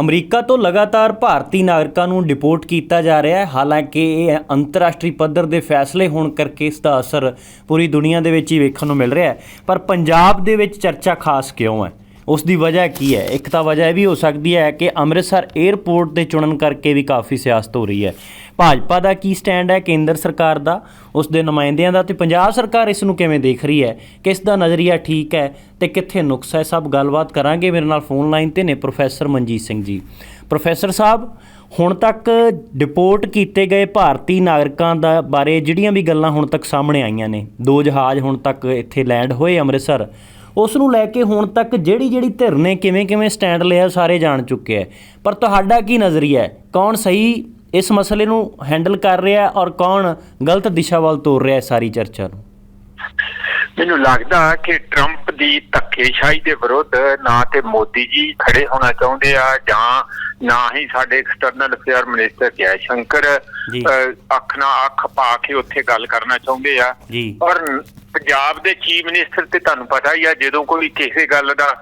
America ਤੋਂ ਲਗਾਤਾਰ ਭਾਰਤੀ ਨਾਗਰਿਕਾਂ ਨੂੰ ਡਿਪੋਰਟ ਕੀਤਾ ਜਾ ਰਿਹਾ ਹੈ। ਹਾਲਾਂਕਿ ਇਹ ਅੰਤਰਰਾਸ਼ਟਰੀ ਪੱਧਰ ਦੇ ਫੈਸਲੇ ਹੋਣ ਕਰਕੇ ਇਸ ਦਾ ਅਸਰ ਪੂਰੀ ਦੁਨੀਆ ਦੇ ਵਿੱਚ ਹੀ ਵੇਖਣ ਨੂੰ ਮਿਲ ਰਿਹਾ ਹੈ। ਪਰ ਪੰਜਾਬ ਦੇ ਵਿੱਚ ਚਰਚਾ ਖਾਸ ਕਿਉਂ ਹੈ? ਉਸ ਦੀ ਵਜ੍ਹਾ ਕੀ ਹੈ? ਇੱਕ ਤਾਂ ਵਜ੍ਹਾ ਇਹ ਵੀ ਹੋ ਸਕਦੀ ਹੈ ਕਿ ਅੰਮ੍ਰਿਤਸਰ 에ਅਰਪੋਰਟ 'ਤੇ ਚੁਣਨ ਕਰਕੇ ਵੀ ਕਾਫੀ ਸਿਆਸਤ ਹੋ ਰਹੀ ਹੈ। ਭਾਜਪਾ ਦਾ ਕੀ ਸਟੈਂਡ ਹੈ? ਕੇਂਦਰ ਸਰਕਾਰ ਦਾ? ਉਸ ਦੇ ਨੁਮਾਇੰਦਿਆਂ ਦਾ? ਤੇ ਪੰਜਾਬ ਸਰਕਾਰ ਇਸ ਨੂੰ ਕਿਵੇਂ ਦੇਖ ਰਹੀ ਹੈ? ਕਿਸ ਦਾ ਨਜ਼ਰੀਆ ਠੀਕ ਹੈ ਤੇ ਕਿੱਥੇ ਨੁਕਸ ਹੈ? ਸਭ ਗੱਲਬਾਤ ਕਰਾਂਗੇ। ਮੇਰੇ ਨਾਲ ਫੋਨ ਲਾਈਨ ਤੇ ਨੇ ਪ੍ਰੋਫੈਸਰ ਮਨਜੀਤ ਸਿੰਘ ਜੀ। ਪ੍ਰੋਫੈਸਰ ਸਾਹਿਬ, ਹੁਣ ਤੱਕ ਡਿਪੋਰਟ ਕੀਤੇ ਗਏ ਭਾਰਤੀ ਨਾਗਰਿਕਾਂ ਦਾ ਬਾਰੇ ਜਿਹੜੀਆਂ ਵੀ ਗੱਲਾਂ ਹੁਣ ਤੱਕ ਸਾਹਮਣੇ ਆਈਆਂ ਨੇ, ਦੋ ਜਹਾਜ਼ ਹੁਣ ਤੱਕ ਇੱਥੇ ਲੈਂਡ ਹੋਏ ਅੰਮ੍ਰਿਤਸਰ ਉਸ ਨੂੰ ਲੈ ਕੇ ਹੁਣ ਤੱਕ ਜਿਹੜੀ ਜਿਹੜੀ ਧਿਰ ਨੇ ਕਿਵੇਂ ਕਿਵੇਂ ਸਟੈਂਡ ਲਿਆ ਸਾਰੇ ਜਾਣ ਚੁੱਕੇ ਹੈ ਪਰ ਤੁਹਾਡਾ ਕੀ ਨਜ਼ਰੀਆ ਹੈ? ਕੌਣ ਸਹੀ ਇਸ ਮਸਲੇ ਨੂੰ ਹੈਂਡਲ ਕਰ ਰਿਹਾ ਔਰ ਕੌਣ ਗਲਤ ਦਿਸ਼ਾ ਵੱਲ ਤੋਰ ਰਿਹਾ ਹੈ ਸਾਰੀ ਚਰਚਾ ਨੂੰ? ਮੈਨੂੰ ਲੱਗਦਾ ਕਿ ਟਰੰਪ ਦੀ ਧੱਕੇਸ਼ਾਹੀ ਦੇ ਵਿਰੁੱਧ ਨਾ ਤੇ ਮੋਦੀ ਜੀ ਖੜੇ ਹੋਣਾ ਚਾਹੁੰਦੇ ਆ ਜਾਂ ਨਾ ਹੀ ਸਾਡੇ ਐਕਸਟਰਨਲ ਅਫੇਅਰ ਮਿਨਿਸਟਰ ਜੈ। ਸ਼ੰਕਰ ਅੱਖ ਨਾਲ ਅੱਖ ਪਾ ਕੇ ਉੱਥੇ ਗੱਲ ਕਰਨਾ ਚਾਹੁੰਦੇ ਆ। ਔਰ ਪੰਜਾਬ ਦੇ ਚੀਫ ਮਿਨਿਸਟਰ ਤੇ ਤੁਹਾਨੂੰ ਪਤਾ ਹੀ ਆ ਜਦੋਂ ਕੋਈ ਕਿਸੇ ਗੱਲ ਦਾ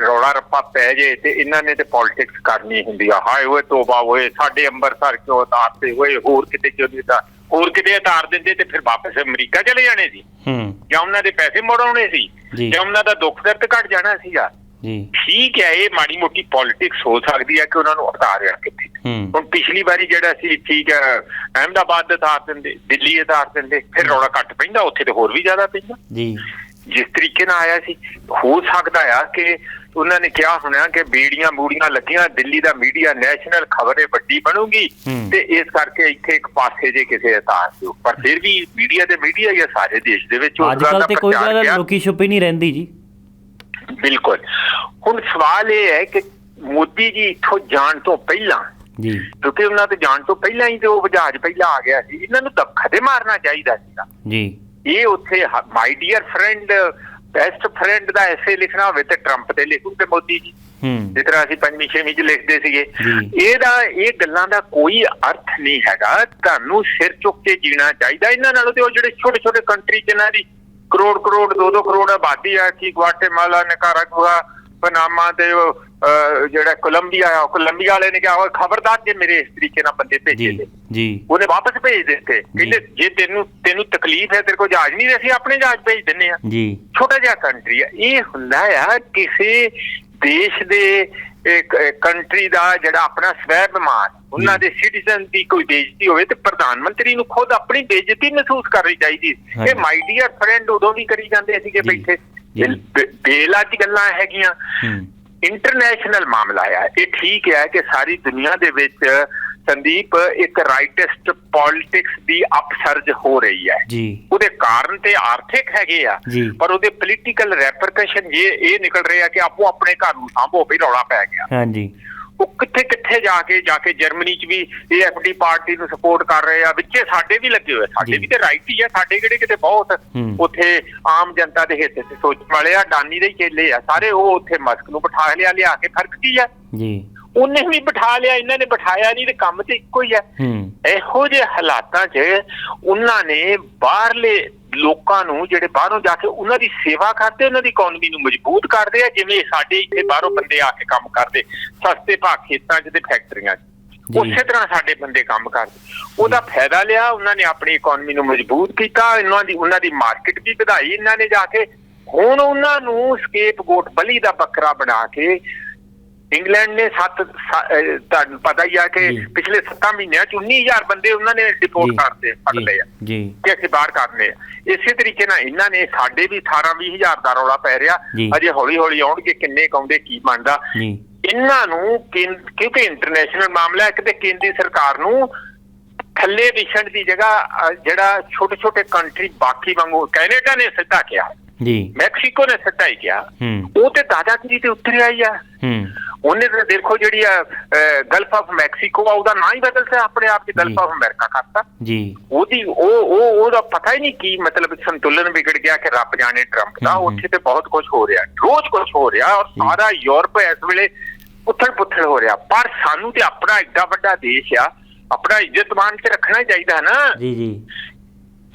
ਰੌਲਾ ਰੱਪਾ ਪੈ ਜੇ ਤੇ ਇਹਨਾਂ ਨੇ ਤੇ ਪੋਲਿਟਿਕਸ ਕਰਨੀ ਹੁੰਦੀ ਆ। ਹਾਏ ਓਏ ਤੋਬਾ ਓਏ ਸਾਡੇ ਅੰਮ੍ਰਿਤਸਰ ਕਿਉਂ ਉਤਾਰਤੇ ਹੋਏ ਹੋਰ ਕਿਤੇ ਕਿਉਂ ਨਹੀਂ ਤਾਂ ਹੋਰ ਕਿਤੇ ਉਤਾਰ ਦਿੰਦੇ ਤੇ ਫਿਰ ਵਾਪਸ ਅਮਰੀਕਾ ਚਲੇ ਜਾਣੇ ਸੀ। ਹੂੰ। ਜਾਂ ਉਹਨਾਂ ਦੇ ਪੈਸੇ ਮੋੜਾਉਣੇ ਸੀ ਜੀ। ਉਹਨਾਂ ਦਾ ਦੁੱਖ ਦਰਦ ਘਟ ਜਾਣਾ ਸੀਗਾ। ਜੀ। ਠੀਕ ਹੈ ਇਹ ਮਾੜੀ ਮੋਟੀ ਪੋਲਿਟਿਕਸ ਹੋ ਸਕਦੀ ਹੈ ਕਿ ਉਹਨਾਂ ਨੂੰ ਉਤਾਰਿਆ ਕਿੱਥੇ ਹੂੰ। ਹੁਣ ਪਿਛਲੀ ਵਾਰੀ ਜਿਹੜਾ ਸੀ ਠੀਕ ਹੈ ਅਹਿਮਦਾਬਾਦ ਦਾ ਉਤਾਰ ਦਿੰਦੇ ਦਿੱਲੀ ਉਤਾਰ ਦਿੰਦੇ ਫਿਰ ਰੌਲਾ ਘੱਟ ਪੈਂਦਾ ਉੱਥੇ ਤੇ ਹੋਰ ਵੀ ਜ਼ਿਆਦਾ ਪੈਂਦਾ। ਜੀ। ਜਿਸ ਤਰੀਕੇ ਨਾਲ ਆਇਆ ਸੀ ਹੋ ਸਕਦਾ ਆ ਕਿ ਉਹਨਾਂ ਨੇ ਕਿਹਾ ਹੋਣਾ ਕਿ ਬੀੜੀਆਂ ਬੂੜੀਆਂ ਲੱਗੀਆਂ ਦਿੱਲੀ ਦਾ ਮੀਡੀਆ ਨੈਸ਼ਨਲ ਖਬਰ ਵੱਡੀ ਬਣੂਗੀ। ਤੇ ਇਸ ਕਰਕੇ ਇੱਥੇ ਇੱਕ ਪਾਸੇ ਜੇ ਕਿਸੇ ਅਤਾਰ ਦਿਓ ਪਰ ਫਿਰ ਵੀ ਮੀਡੀਆ ਤੇ ਮੀਡੀਆ ਹੀ ਸਾਰੇ ਦੇਸ਼ ਦੇ ਵਿੱਚ ਉਸ ਦਾ ਤੇ ਕੋਈ ਕਿਹਾ। ਲੁਕੀ ਛੁਪੀ ਨਹੀਂ ਰਹਿੰਦੀ ਜੀ। ਬਿਲਕੁਲ। ਹੁਣ ਸਵਾਲ ਇਹ ਹੈ ਕਿ ਮੋਦੀ ਜੀ ਇੱਥੋਂ ਜਾਣ ਤੋਂ ਪਹਿਲਾਂ ਜੀ। ਕਿਉਂਕਿ ਉਹਨਾਂ ਤੇ ਜਾਣ ਤੋਂ ਪਹਿਲਾਂ ਹੀ ਤੇ ਉਹ ਜਹਾਜ਼ ਪਹਿਲਾਂ ਆ ਗਿਆ ਸੀ ਇਹਨਾਂ ਨੂੰ ਦਖਦੇ ਮਾਰਨਾ ਚਾਹੀਦਾ ਸੀਗਾ। ਜੀ। ਇਹ ਉੱਥੇ my dear friend best friend ਦਾ ਐਸੇ ਲਿਖਣਾ ਹੋਵੇ ਤੇ ਟਰੰਪ ਤੇ ਲਿਖੂ ਤੇ ਮੋਦੀ ਜੀ। ਜਿਸ ਤਰ੍ਹਾਂ ਅਸੀਂ ਪੰਜਵੀਂ ਛੇਵੀਂ ਚ ਲਿਖਦੇ ਸੀਗੇ। ਇਹਦਾ ਇਹ ਗੱਲਾਂ ਦਾ ਕੋਈ ਅਰਥ ਨਹੀਂ ਹੈਗਾ। ਤੁਹਾਨੂੰ ਸਿਰ ਚੁੱਕ ਕੇ ਜੀਣਾ ਚਾਹੀਦਾ। ਇਹਨਾਂ ਨਾਲੋਂ ਤੇ ਉਹ ਜਿਹੜੇ ਛੋਟੇ ਛੋਟੇ ਕੰਟਰੀ ਜਿਨ੍ਹਾਂ ਦੀ ਕਰੋੜ ਕਰੋੜ 2-2 ਕਰੋੜ ਆਬਾਦੀ ਆ ਕੀ ਗੁਆਟੇਮਾਲਾ ਨਿਕਾਰਾਗੁਆ ਪਨਾਮਾ ਤੇ ਜਿਹੜਾ ਕੋਲੰਬੀਆ ਆ ਕੋਲੰਬੀਆ ਵਾਲੇ ਨੇ ਕਿਹਾ ਖਬਰਦਾਰ ਜੇ ਮੇਰੇ ਇਸ ਤਰੀਕੇ ਨਾਲ ਬੰਦੇ ਭੇਜੇ ਜੀ ਤੇ। ਜੀ। ਉਹਨੇ ਵਾਪਸ ਭੇਜ ਦਿੱਤੇ। ਕਹਿੰਦੇ ਜੇ ਤੈਨੂੰ ਤੈਨੂੰ ਤਕਲੀਫ ਹੈ ਤੇਰੇ ਕੋਲ ਜਹਾਜ਼ ਨਹੀਂ ਅਸੀਂ ਆਪਣੇ ਜਹਾਜ਼ ਭੇਜ ਦਿੰਨੇ ਆ ਜੀ। ਛੋਟਾ ਜਿਹਾ ਕੰਟਰੀ ਆ। ਇਹ ਹੁੰਦਾ ਆ ਕਿਸੇ ਦੇਸ਼ ਦੇ ਕੰਟਰੀ ਦਾ ਜਿਹੜਾ ਆਪਣਾ ਸਵੈ ਬਿਮਾਨ ਉਹਨਾਂ ਦੇ ਸਿਟੀਜ਼ਨ ਦੀ ਕੋਈ ਬੇਇੱਜ਼ਤੀ ਹੋਵੇ ਤੇ ਪ੍ਰਧਾਨ ਮੰਤਰੀ ਨੂੰ ਖੁਦ ਆਪਣੀ ਬੇਇੱਜ਼ਤੀ ਮਹਿਸੂਸ ਕਰਨੀ ਚਾਹੀਦੀ। ਇਹ ਮਾਈ ਡੀਅਰ ਫਰੈਂਡ ਉਦੋਂ ਵੀ ਕਰੀ ਜਾਂਦੇ ਸੀਗੇ ਬੈਠੇ। ਬੇਲਾ ਦੀ ਗੱਲਾਂ ਹੈਗੀਆਂ। ਇੰਟਰਨੈਸ਼ਨਲ ਮਾਮਲਾ ਆ। ਇਹ ਠੀਕ ਹੈ ਕਿ ਸਾਰੀ ਦੁਨੀਆ ਦੇ ਵਿੱਚ ਸੰਦੀਪ ਇੱਕ ਰਾਈਟਿਸਟ ਪੋਲਿਟਿਕਸ ਦੀ ਅਪਸਰਜ ਹੋ ਰਹੀ ਹੈ ਜੀ। ਉਹਦੇ ਕਾਰਨ ਤੇ ਆਰਥਿਕ ਹੈਗੇ ਆ। ਪਰ ਉਹਦੇ ਪੋਲੀਟੀਕਲ ਰੈਪਰਕਸ਼ਨ ਇਹ ਇਹ ਨਿਕਲ ਰਹੇ ਆ ਕਿ ਆਪੋ ਆਪਣੇ ਘਰ ਨੂੰ ਸਾਂਭੋ ਵੀ ਰੌਲਾ ਪੈ ਗਿਆ। ਹਾਂਜੀ। ਉਹ ਕਿੱਥੇ ਕਿੱਥੇ ਜਾ ਕੇ ਜਾ ਕੇ ਜਰਮਨੀ 'ਚ ਵੀ ਏਐਫਡੀ ਪਾਰਟੀ ਨੂੰ ਸਪੋਰਟ ਕਰ ਰਹੇ ਆ ਵਿੱਚੇ ਸਾਡੇ ਵੀ ਲੱਗੇ ਹੋਏ ਸਾਡੇ। ਵੀ ਤੇ ਰਾਈਟ ਹੀ ਆ ਸਾਡੇ ਕਿਹੜੇ ਕਿਤੇ ਬਹੁਤ। ਉੱਥੇ ਆਮ ਜਨਤਾ ਦੇ ਹਿੱਤ ਤੇ ਸੋਚਣ ਵਾਲੇ ਆ ਡਾਨੀ ਦੇ ਚੇਲੇ ਆ। ਸਾਰੇ ਉਹ ਉੱਥੇ ਮਸਕ ਨੂੰ ਬਿਠਾ ਲਿਆ ਲਿਆ ਕੇ ਫ਼ਰਕ ਕੀ ਆ? ਜੀ। ਉਹਨੇ ਵੀ ਬਿਠਾ ਲਿਆ ਇਹਨਾਂ ਨੇ ਬਿਠਾਇਆ ਨਹੀਂ ਤੇ ਕੰਮ ਤੇ ਇੱਕੋ ਹੀ ਆ। ਹੂੰ। ਇਹੋ ਜਿਹੇ ਹਾਲਾਤਾਂ 'ਚ ਉਹਨਾਂ ਨੇ ਬਾਹਰਲੇ ਲੋਕਾਂ ਨੂੰ ਜਿਹੜੇ ਬਾਹਰੋਂ ਜਾ ਕੇ ਉਹਨਾਂ ਦੀ ਸੇਵਾ ਕਰਦੇ ਉਹਨਾਂ ਦੀ ਇਕਨੋਮੀ ਨੂੰ ਮਜ਼ਬੂਤ ਕਰਦੇ ਆ ਜਿਵੇਂ ਸਾਡੇ ਇੱਥੇ ਬਾਹਰੋਂ ਬੰਦੇ ਆ ਕੇ ਕੰਮ ਕਰਦੇ। ਸਸਤੇ ਭਾਅ ਖੇਤਾਂ 'ਚ ਤੇ ਫੈਕਟਰੀਆਂ 'ਚ। ਉਸੇ ਤਰ੍ਹਾਂ ਸਾਡੇ ਬੰਦੇ ਕੰਮ ਕਰਦੇ। ਉਹਦਾ ਫਾਇਦਾ ਲਿਆ ਉਹਨਾਂ ਨੇ ਆਪਣੀ ਇਕਨੋਮੀ ਨੂੰ ਮਜ਼ਬੂਤ ਕੀਤਾ ਇਹਨਾਂ ਦੀ ਉਹਨਾਂ ਦੀ ਮਾਰਕੀਟ ਵੀ ਵਧਾਈ ਇਹਨਾਂ ਨੇ ਜਾ ਕੇ। ਹੁਣ ਉਹਨਾਂ ਨੂੰ ਸਕੇਪ ਗੋਟ ਬਲੀ ਦਾ ਬੱਕਰਾ ਬਣਾ ਕੇ ਇੰਗਲੈਂਡ ਨੇ ਸੱਤ ਤੁਹਾਨੂੰ ਪਤਾ ਹੀ ਆ ਕਿ। ਪਿਛਲੇ 7 ਮਹੀਨਿਆਂ ਚ 19000 ਬੰਦੇ ਉਹਨਾਂ ਨੇ ਡਿਪੋਰਟ ਜੀ, ਕਰਤੇ ਫੜ ਲਏ ਆ। ਜੀ ਕਿ ਅਸੀਂ ਬਾਹਰ ਕਰਨੇ ਆ। ਇਸੇ ਤਰੀਕੇ ਨਾਲ ਇਹਨਾਂ ਨੇ ਸਾਡੇ ਵੀ 18 20000 ਦਾ ਰੌਲਾ ਪੈ ਰਿਹਾ। ਅਜੇ ਹੌਲੀ ਹੌਲੀ ਆਉਣਗੇ ਕਿੰਨੇ ਕਾਉਂਦੇ ਕੀ ਬਣਦਾ। ਇਹਨਾਂ ਨੂੰ ਕਿਉਂਕਿ ਇੰਟਰਨੈਸ਼ਨਲ ਮਾਮਲਾ ਹੈ ਕਿਤੇ ਕੇਂਦਰੀ ਸਰਕਾਰ ਨੂੰ ਥੱਲੇ ਵਿਛਣ ਦੀ ਜਗ੍ਹਾ ਜਿਹੜਾ ਛੋਟੇ ਛੋਟੇ ਕੰਟਰੀ ਬਾਕੀ ਵਾਂਗੂ ਕੈਨੇਡਾ ਨੇ ਸਿੱਧਾ ਕਿਹਾ। ਜੀ। ਮੈਕਸੀਕੋ ਨੇ ਹੀ ਕਿਹਾ। ਹੂੰ। ਉਹ ਤੇ ਦਾਦਾਗਿਰੀ ਤੇ ਉਤਰਿਆ ਹੀ ਆ। ਹੂੰ। ਉਹਨੇ ਤਾਂ ਦੇਖੋ ਜਿਹੜੀ ਆ ਗਲਫ ਆਫ ਮੈਕਸੀਕੋ ਆ ਉਹਦਾ ਨਾਂ ਹੀ ਬਦਲਤਾ ਆਪਣੇ ਆਪ ਜੀ। ਗਲਫ ਆਫ ਅਮਰੀਕਾ ਕਰਤਾ। ਜੀ। ਉਹਦੀ ਉਹ ਉਹ ਉਹਦਾ ਪਤਾ ਹੀ ਨਹੀਂ ਕੀ ਮਤਲਬ ਸੰਤੁਲਨ ਵਿਗੜ ਗਿਆ ਕਿ ਰੱਬ ਜਾਣੇ ਟਰੰਪ ਦਾ। ਉੱਥੇ ਤੇ ਬਹੁਤ ਕੁਝ ਹੋ ਰਿਹਾ ਰੋਜ਼ ਕੁਝ ਹੋ ਰਿਹਾ ਔਰ। ਸਾਰਾ ਯੂਰਪ ਇਸ ਵੇਲੇ ਉਥਲ ਪੁਥਲ ਹੋ ਰਿਹਾ। ਪਰ ਸਾਨੂੰ ਤੇ ਆਪਣਾ ਏਡਾ ਵੱਡਾ ਦੇਸ਼ ਆ ਆਪਣਾ ਇੱਜ਼ਤਮਾਨ ਚ ਰੱਖਣਾ ਚਾਹੀਦਾ ਨਾ। ਜੀ ਜੀ।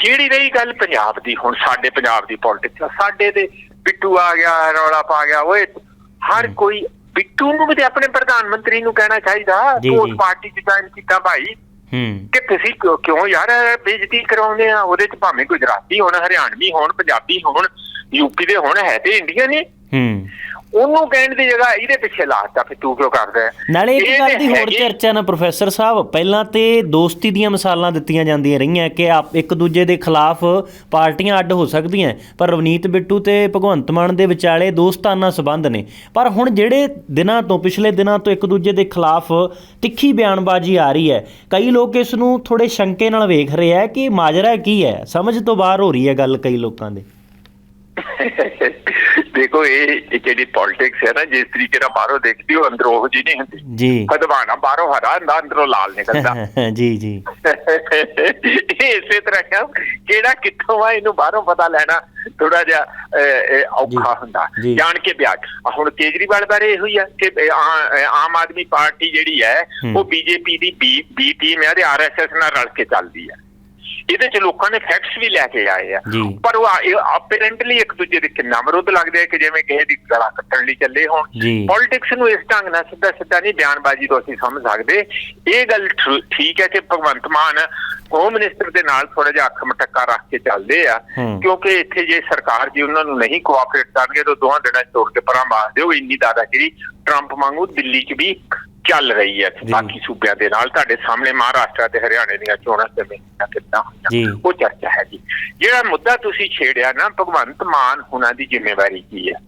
ਜਿਹੜੀ ਰਹੀ ਗੱਲ ਪੰਜਾਬ ਦੀ ਹੁਣ ਸਾਡੇ ਪੰਜਾਬ ਦੀ ਪੋਲਿਟਿਕਸ ਸਾਡੇ ਤੇ ਪਿੱਟੂ ਆ ਗਿਆ ਰੌਲਾ ਪਾ ਗਿਆ ਓਏ ਹਰ। ਕੋਈ ਬਿੱਟੂ ਨੂੰ ਵੀ ਤੇ ਆਪਣੇ ਪ੍ਰਧਾਨ ਮੰਤਰੀ ਨੂੰ ਕਹਿਣਾ ਚਾਹੀਦਾ। ਉਸ। ਪਾਰਟੀ 'ਚ ਜੁਆਇਨ ਕੀਤਾ ਭਾਈ। ਕਿ ਤੁਸੀਂ ਕਿਉਂ- ਯਾਰ ਬੇਇੱਜ਼ਤੀ ਕਰਾਉਂਦੇ ਆ? ਉਹਦੇ 'ਚ ਭਾਵੇਂ ਗੁਜਰਾਤੀ ਹੋਣ ਹਰਿਆਣਵੀ ਹੋਣ ਪੰਜਾਬੀ ਹੋਣ ਯੂਪੀ ਦੇ ਹੋਣ ਹੈ ਤੇ ਇੰਡੀਅਨ ਨੇ ਉਹਨੂੰ ਕਹਿਣ ਦੀ ਜਗ੍ਹਾ ਇਹਦੇ ਪਿੱਛੇ ਲਾਤਾ ਫਿਰ ਤੂੰ ਕਿਉਂ ਕਰਦਾ? ਨਾਲੇ ਇੱਕ ਇਹ ਗੱਲ ਦੀ ਹੋਰ ਚਰਚਾ ਨਾ ਪ੍ਰੋਫੈਸਰ ਸਾਹਿਬ ਪਹਿਲਾਂ ਤੇ ਦੋਸਤੀ ਦੀਆਂ ਮਿਸਾਲਾਂ ਦਿੱਤੀਆਂ ਜਾਂਦੀਆਂ ਰਹੀਆਂ ਕਿ ਆਪ ਇੱਕ ਦੂਜੇ ਦੇ ਖਿਲਾਫ ਪਾਰਟੀਆਂ ਅੱਡ ਹੋ ਸਕਦੀਆਂ ਪਰ ਰਵਨੀਤ ਬਿੱਟੂ ਤੇ ਭਗਵੰਤ ਮਾਨ ਦੇ ਵਿਚਾਲੇ ਦੋਸਤਾਨਾ ਸਬੰਧ ਨੇ। ਪਰ ਹੁਣ ਜਿਹੜੇ ਦਿਨਾਂ ਤੋਂ ਪਿਛਲੇ ਦਿਨਾਂ ਤੋਂ ਇੱਕ ਦੂਜੇ ਦੇ ਖਿਲਾਫ ਤਿੱਖੀ ਬਿਆਨਬਾਜ਼ੀ ਆ ਰਹੀ ਹੈ ਕਈ ਲੋਕ ਇਸ ਨੂੰ ਥੋੜੇ ਸ਼ੰਕੇ ਨਾਲ ਵੇਖ ਰਹੇ ਆ ਕਿ ਮਾਜਰਾ ਕੀ ਹੈ। ਸਮਝ ਤੋਂ ਬਾਹਰ ਹੋ ਰਹੀ ਹੈ ਗੱਲ ਕਈ ਲੋਕਾਂ ਦੇ। ਦੇਖੋ ਇਹ ਜਿਹੜੀ ਪੋਲਿਟਿਕਸ ਹੈ ਨਾ ਜਿਸ ਤਰੀਕੇ ਨਾਲ ਬਾਹਰੋਂ ਦੇਖਦੀ ਉਹ ਅੰਦਰੋਂ ਉਹ ਜੀ ਨਹੀਂ ਹੁੰਦੀ। ਜੀ। ਖਦਵਾਣਾ ਬਾਹਰੋਂ ਹਰਾ ਹੁੰਦਾ ਅੰਦਰੋਂ ਲਾਲ ਨਿਕਲਦਾ। ਜੀ ਜੀ। ਇਸੇ ਤਰ੍ਹਾਂ ਕਿਹੜਾ ਕਿੱਥੋਂ ਆ ਇਹਨੂੰ ਬਾਹਰੋਂ ਪਤਾ ਲੈਣਾ ਥੋੜਾ ਜਿਹਾ ਔਖਾ ਹੁੰਦਾ। ਜਾਣ ਕੇ ਆਹ ਹੁਣ ਕੇਜਰੀਵਾਲ ਬਾਰੇ ਇਹੋ ਹੀ ਆ ਕਿ ਆਮ ਆਦਮੀ ਪਾਰਟੀ ਜਿਹੜੀ ਹੈ। ਉਹ ਬੀਜੇਪੀ ਦੀ ਬੀ ਟੀਮ ਹੈ ਤੇ ਆਰਐਸਐਸ ਨਾਲ ਰਲ ਕੇ ਚੱਲਦੀ ਹੈ। ਇਹਦੇ ਚ ਲੋਕਾਂ ਨੇ ਫੈਕਟਸ ਵੀ ਲੈ ਕੇ ਆਏ ਆ। ਪਰ ਉਹ ਅਪਰੈਂਟਲੀ ਇੱਕ ਦੂਜੇ ਦੇ ਕਿੰਨਾ ਵਿਰੋਧ ਲੱਗਦੇ ਆ ਕਿ ਜਿਵੇਂ ਕਿਸੇ ਦੀ ਗਲਾ ਕੱਟਣ ਲਈ ਚੱਲੇ ਹੋਣ। ਪੋਲਿਟਿਕਸ ਨੂੰ ਇਸ ਢੰਗ ਨਾਲ ਸਿੱਧਾ ਸਿੱਧਾ ਨਹੀਂ ਬਿਆਨਬਾਜ਼ੀ ਤੋਂ ਅਸੀਂ ਸਮਝ ਸਕਦੇ ਇਹ ਗੱਲ ਠੀਕ ਹੈ ਕਿ ਭਗਵੰਤ ਮਾਨ ਹੋਮ ਮਿਨਿਸਟਰ ਦੇ ਨਾਲ ਥੋੜਾ ਜਿਹਾ ਅੱਖ ਮਟੱਕਾ ਰੱਖ ਕੇ ਚੱਲਦੇ ਆ। ਕਿਉਂਕਿ ਇੱਥੇ ਜੇ ਸਰਕਾਰ ਜੀ ਉਹਨਾਂ ਨੂੰ ਨਹੀਂ ਕੋਆਪਰੇਟ ਕਰਨਗੇ ਤਾਂ ਦੋਹਾਂ ਦਿਨਾਂ 'ਚ ਤੋੜ ਕੇ ਪਰਾਂ ਮਾਰ ਦਿਓ ਇੰਨੀ ਦਾਦਾਗਿਰੀ ਟਰੰਪ ਵਾਂਗੂ ਦਿੱਲੀ 'ਚ ਵੀ ਚੱਲ ਰਹੀ ਹੈ। ਬਾਕੀ ਸੂਬਿਆਂ ਦੇ ਨਾਲ ਤੁਹਾਡੇ ਸਾਹਮਣੇ ਮਹਾਰਾਸ਼ਟਰ ਤੇ ਹਰਿਆਣੇ ਦੀਆਂ ਚੋਣਾਂ ਕਿਵੇਂ ਕਿੱਦਾਂ ਜੀ। ਹੋਈਆਂ ਉਹ ਚਰਚਾ ਹੈ ਜੀ ਜਿਹੜਾ ਮੁੱਦਾ ਤੁਸੀਂ ਛੇੜਿਆ ਨਾ ਭਗਵੰਤ ਮਾਨ ਉਹਨਾਂ ਦੀ ਜ਼ਿੰਮੇਵਾਰੀ ਕੀ ਹੈ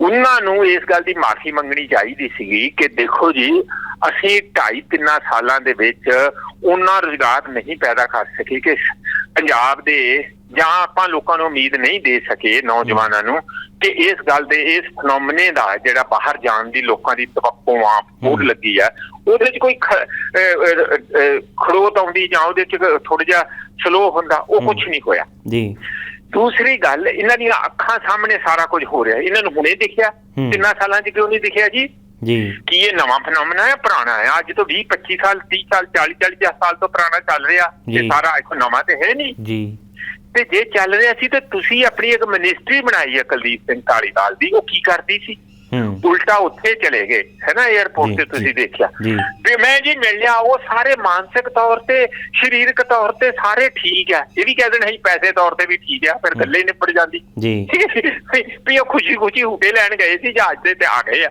ਉਹਨਾਂ ਨੂੰ ਇਸ ਗੱਲ ਦੀ ਮਾਫੀ ਮੰਗਣੀ ਚਾਹੀਦੀ ਸੀਗੀ ਕਿ ਦੇਖੋ ਜੀ ਅਸੀਂ 2.5 ਤਿੰਨਾਂ ਸਾਲਾਂ ਦੇ ਵਿੱਚ ਉਹਨਾਂ ਰੁਜ਼ਗਾਰ ਨਹੀਂ ਪੈਦਾ ਕਰ ਸਕੇ ਕਿ ਪੰਜਾਬ ਦੇ ਜਾਂ ਆਪਾਂ ਲੋਕਾਂ ਨੂੰ ਉਮੀਦ ਨਹੀਂ ਦੇ ਸਕੇ ਨੌਜਵਾਨਾਂ ਨੂੰ ਕਿ ਇਸ ਗੱਲ ਦੇ ਇਸ ਫਨੋਮਨੇ ਦਾ ਜਿਹੜਾ ਬਾਹਰ ਜਾਣ ਦੀ ਲੋਕਾਂ ਦੀ ਤਵੱਕੋ ਆ ਲੱਗੀ ਆ ਉਹਦੇ 'ਚ ਕੋਈ ਖੜੋਤ ਆਉਂਦੀ ਜਾਂ ਉਹਦੇ 'ਚ ਥੋੜਾ ਜਿਹਾ ਸਲੋ ਹੁੰਦਾ ਉਹ ਕੁਝ ਨਹੀਂ ਹੋਇਆ। ਜੀ। ਦੂਸਰੀ ਗੱਲ ਇਹਨਾਂ ਦੀਆਂ ਅੱਖਾਂ ਸਾਹਮਣੇ ਸਾਰਾ ਕੁਝ ਹੋ ਰਿਹਾ। ਇਹਨਾਂ ਨੂੰ ਹੁਣੇ ਦਿਖਿਆ। ਤਿੰਨਾਂ ਸਾਲਾਂ 'ਚ ਕਿਉਂ ਨਹੀਂ ਦਿਖਿਆ ਜੀ? ਜੀ। ਕੀ ਇਹ ਨਵਾਂ ਫਨੋਮਨਾ ਹੈ ਪੁਰਾਣਾ ਹੈ? ਅੱਜ ਤੋਂ 20 25 ਸਾਲ 30 ਸਾਲ 40 40 ਸਾਲ ਤੋਂ ਪੁਰਾਣਾ ਚੱਲ ਰਿਹਾ। ਇਹ ਸਾਰਾ ਇੱਕ ਨਵਾਂ ਤੇ ਹੈ ਨਹੀਂ। ਜੀ। ਤੇ ਜੇ ਚੱਲ ਰਿਹਾ ਸੀ ਤੇ ਤੁਸੀਂ ਆਪਣੀ ਇੱਕ ਮਿਨਿਸਟਰੀ ਬਣਾਈ ਹੈ ਕੁਲਦੀਪ ਸਿੰਘ ਢਾਲੀਵਾਲ ਦੀ। ਉਹ ਕੀ ਕਰਦੀ ਸੀ? ਉਲਟਾ ਉੱਥੇ ਚਲੇ ਗਏ ਹੈ ਨਾ 에ਅਰਪੋਰਟ ਤੇ ਜੀ, ਤੁਸੀਂ ਦੇਖਿਆ। ਤੇ ਮੈਂ ਜੀ ਮਿਲ ਲਿਆ ਉਹ ਸਾਰੇ ਮਾਨਸਿਕ ਤੌਰ ਤੇ ਸਰੀਰਕ ਤੌਰ ਤੇ ਸਾਰੇ ਠੀਕ ਆ। ਇਹ ਵੀ ਕਹਿ ਦੇਣ ਹੈ ਪੈਸੇ ਤੌਰ ਤੇ ਵੀ ਠੀਕ ਆ ਫਿਰ ਗੱਲੇ ਨਿਪਟ ਜਾਂਦੀ। ਜੀ। ਵੀ ਉਹ ਖੁਸ਼ੀ ਖੁਸ਼ੀ ਹੁਟੇ ਲੈਣ ਗਏ ਸੀ ਜਹਾਜ਼ ਤੇ ਤੇ ਆ ਗਏ ਆ।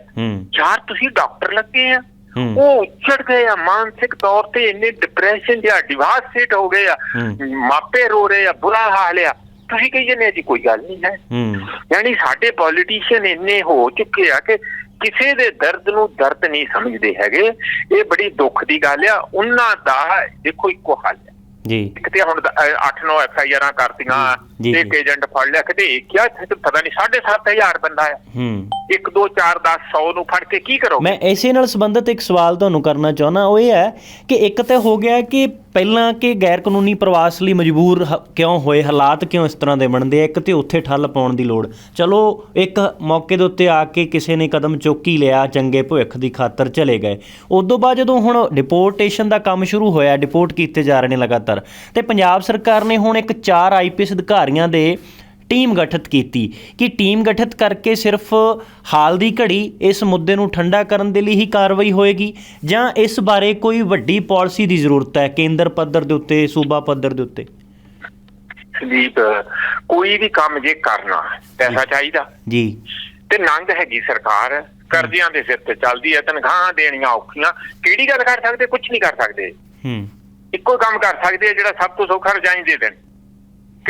ਯਾਰ ਤੁਸੀਂ ਡਾਕਟਰ ਲੱਗੇ ਆ। ਉਹ ਉੱਚੜ ਗਏ ਆ ਮਾਨਸਿਕ ਤੌਰ ਤੇ ਇੰਨੇ ਡਿਪਰੈਸ਼ਨ ਜਾਂ ਡਿਵਾਸਟੇਟ ਹੋ ਗਏ ਆ। ਮਾਪੇ ਰੋ ਰਹੇ ਆ ਬੁਰਾ ਹਾਲ ਆ। ਤੁਸੀਂ ਕਹੀ ਜਾਂਦੇ ਜੀ ਕੋਈ ਗੱਲ ਨਹੀਂ ਹੈ। ਹੂੰ। ਯਾਨੀ ਸਾਡੇ ਪੋਲੀਟੀਸ਼ੀਅਨ ਇੰਨੇ ਹੋ ਚੁੱਕੇ ਆ ਕਿ ਕਿਸੇ ਦੇ ਦਰਦ ਨੂੰ ਦਰਦ ਨਹੀਂ ਸਮਝਦੇ ਹੈਗੇ। ਇਹ ਬੜੀ ਦੁੱਖ ਦੀ ਗੱਲ ਆ। ਉਹਨਾਂ ਦਾ ਦੇਖੋ ਇੱਕੋ ਹੱਲ ਹੈ ਜੀ। ਕਿਤੇ ਹੁਣ 8-9 ਐਫ ਆਈ ਆਰਾਂ ਕਰਤੀਆਂ ਜੀ, ਇੱਕ ਏਜੰਟ ਫੜ ਲਿਆ ਕਿਤੇ ਕਿਹਾ ਇੱਥੇ ਪਤਾ ਨਹੀਂ 7500 ਬੰਦਾ ਆ। ਹੂੰ। 1 2 4 10 100 ਨੂੰ ਫੜ ਕੇ ਕੀ ਕਰੋਗੇ? ਮੈਂ ਇਸੇ ਨਾਲ ਸੰਬੰਧਿਤ ਇੱਕ ਸਵਾਲ ਤੁਹਾਨੂੰ ਕਰਨਾ ਚਾਹੁੰਦਾ ਉਹ ਇਹ ਹੈ ਕਿ ਇੱਕ ਤਾਂ ਹੋ ਗਿਆ ਕਿ ਪਹਿਲਾਂ ਕਿ ਗੈਰ ਕਾਨੂੰਨੀ ਪ੍ਰਵਾਸ ਲਈ ਮਜਬੂਰ ਹ- ਕਿਉਂ ਹੋਏ ਹਾਲਾਤ ਕਿਉਂ ਇਸ ਤਰ੍ਹਾਂ ਦੇ ਬਣਦੇ ਆ? ਇੱਕ ਤੇ ਉੱਥੇ ਠੱਲ ਪਾਉਣ ਦੀ ਲੋੜ। ਚਲੋ ਇੱਕ ਮੌਕੇ ਦੇ ਉੱਤੇ ਆ ਕੇ ਕਿਸੇ ਨੇ ਕਦਮ ਚੁੱਕ ਹੀ ਲਿਆ ਚੰਗੇ ਭਵਿੱਖ ਦੀ ਖਾਤਰ ਚਲੇ ਗਏ। ਉਦੋਂ ਬਾਅਦ ਜਦੋਂ ਹੁਣ ਡਿਪੋਰਟੇਸ਼ਨ ਦਾ ਕੰਮ ਸ਼ੁਰੂ ਹੋਇਆ ਡਿਪੋਰਟ ਕੀਤੇ ਜਾ ਰਹੇ ਨੇ ਲਗਾਤਾਰ ਤੇ ਪੰਜਾਬ ਸਰਕਾਰ ਨੇ ਹੁਣ ਇੱਕ ਚਾਰ ਆਈਪੀਐਸ ਅਧਿਕਾਰੀਆਂ ਦੇ ਟੀਮ ਗਠਿਤ ਕੀਤੀ ਕਿ ਟੀਮ ਗਠਿਤ ਕਰਕੇ ਸਿਰਫ ਹਾਲ ਦੀ ਘੜੀ ਇਸ ਮੁੱਦੇ ਨੂੰ ਠੰਡਾ ਕਰਨ ਦੇ ਲਈ ਹੀ ਕਾਰਵਾਈ ਹੋਏਗੀ ਜਾਂ ਇਸ ਬਾਰੇ ਕੋਈ ਵੱਡੀ ਪਾਲਿਸੀ ਦੀ ਜ਼ਰੂਰਤ ਹੈ ਕੇਂਦਰ ਪੱਧਰ ਦੇ ਉੱਤੇ ਸੂਬਾ ਪੱਧਰ ਦੇ ਉੱਤੇ? ਸੰਦੀਪ ਕੋਈ ਵੀ ਕੰਮ ਜੇ ਕਰਨਾ ਪੈਸਾ ਚਾਹੀਦਾ। ਜੀ। ਤੇ ਨੰਗ ਹੈਗੀ ਸਰਕਾਰ ਕਰਜ਼ਿਆਂ ਦੇ ਸਿਰ ਤੇ ਚੱਲਦੀ ਹੈ ਤਨਖਾਹਾਂ ਦੇਣੀਆਂ ਔਖੀਆਂ ਕਿਹੜੀ ਗੱਲ ਕਰ ਸਕਦੇ? ਕੁਝ ਨਹੀਂ ਕਰ ਸਕਦੇ। ਹੂੰ। ਇੱਕੋ ਕੰਮ ਕਰ ਸਕਦੇ ਜਿਹੜਾ ਸਭ ਤੋਂ ਸੌਖਾ ਰਜਾਈ ਦੇ ਦੇਣ।